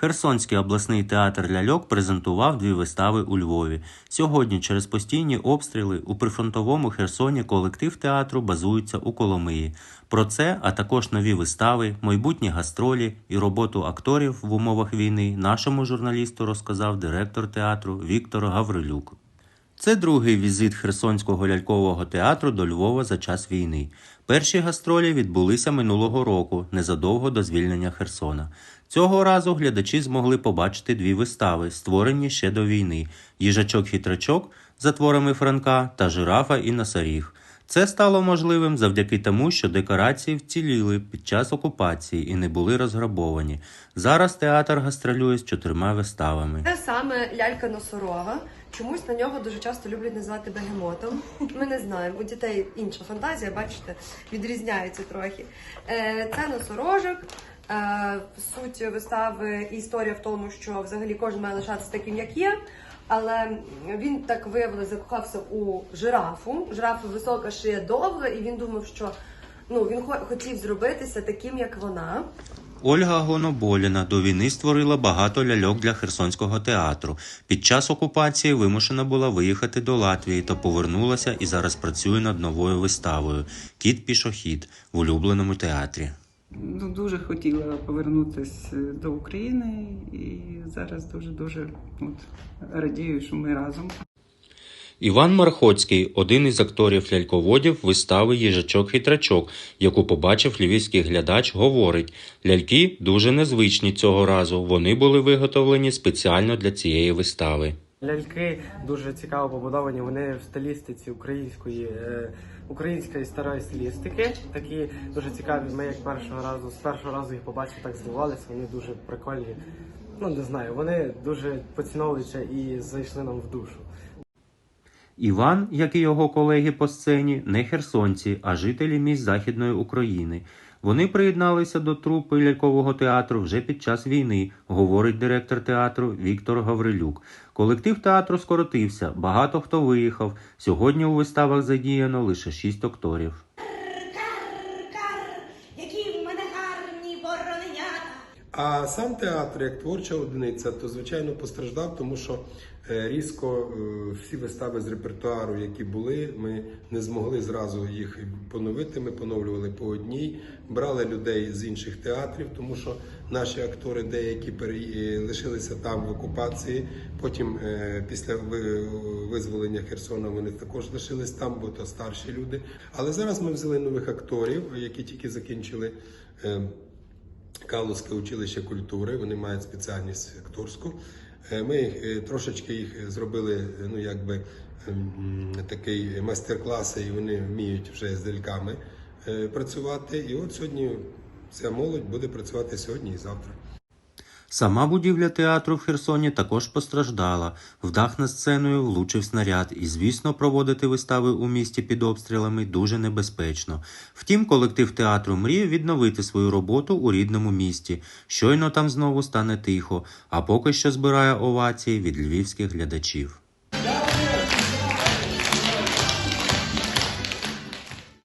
Херсонський обласний театр ляльок презентував дві вистави у Львові. Сьогодні, через постійні обстріли, у прифронтовому Херсоні колектив театру базується у Коломиї. Про це, а також нові вистави, майбутні гастролі і роботу акторів в умовах війни нашому журналісту розказав директор театру Віктор Гаврилюк. Це другий візит Херсонського лялькового театру до Львова за час війни. Перші гастролі відбулися минулого року, незадовго до звільнення Херсона. Цього разу глядачі змогли побачити дві вистави, створені ще до війни: Їжачок-хитрачок за творами Франка та Жирафа і Носоріг. Це стало можливим завдяки тому, що декорації вціліли під час окупації і не були розграбовані. Зараз театр гастролює з чотирма виставами. Це саме лялька носорога. Чомусь на нього дуже часто люблять називати бегемотом. Ми не знаємо. У дітей інша фантазія, бачите, відрізняється трохи. Е, Це носорожок. Е, Суть вистави і історія в тому, що взагалі кожен має лишатися таким, як є. Але він так виявилося, закохався у жирафу. Жирафа висока шия довга, і він думав, що ну він хотів зробитися таким, як вона. Ольга Гоноболіна до війни створила багато ляльок для Херсонського театру. Під час окупації вимушена була виїхати до Латвії та повернулася і зараз працює над новою виставою Кіт пішохід в улюбленому театрі. Ну, дуже хотіла повернутися до України і зараз дуже дуже радію, що ми разом. Іван Мархоцький один із акторів ляльководів вистави Їжачок-хитрачок, яку побачив львівський глядач, говорить: ляльки дуже незвичні цього разу. Вони були виготовлені спеціально для цієї вистави. Ляльки дуже цікаво побудовані. Вони в стилістиці української, е, української старої стилістики. Такі дуже цікаві. Ми як першого разу, з першого разу їх побачили, так здивувалися. Вони дуже прикольні. Ну не знаю, вони дуже поціновуючі і зайшли нам в душу. Іван, як і його колеги по сцені, не херсонці, а жителі міст Західної України. Вони приєдналися до трупи лялькового театру вже під час війни, говорить директор театру Віктор Гаврилюк. Колектив театру скоротився, багато хто виїхав. Сьогодні у виставах задіяно лише шість акторів. А сам театр, як творча одиниця, то звичайно постраждав, тому що е, різко е, всі вистави з репертуару, які були, ми не змогли зразу їх поновити. Ми поновлювали по одній, брали людей з інших театрів, тому що наші актори деякі е, лишилися там в окупації. Потім, після визволення Херсона, вони також лишились там, бо то старші люди. Але зараз ми взяли нових акторів, які тільки закінчили. Калузьке училище культури, вони мають спеціальність акторську. Е, Ми е, трошечки їх зробили, е, ну якби ем, такий майстер-клас, і вони вміють вже з ляльками е, працювати. І от сьогодні ця молодь буде працювати сьогодні і завтра. Сама будівля театру в Херсоні також постраждала. В дах над сценою влучив снаряд, і, звісно, проводити вистави у місті під обстрілами дуже небезпечно. Втім, колектив театру мріє відновити свою роботу у рідному місті. Щойно там знову стане тихо, а поки що збирає овації від львівських глядачів.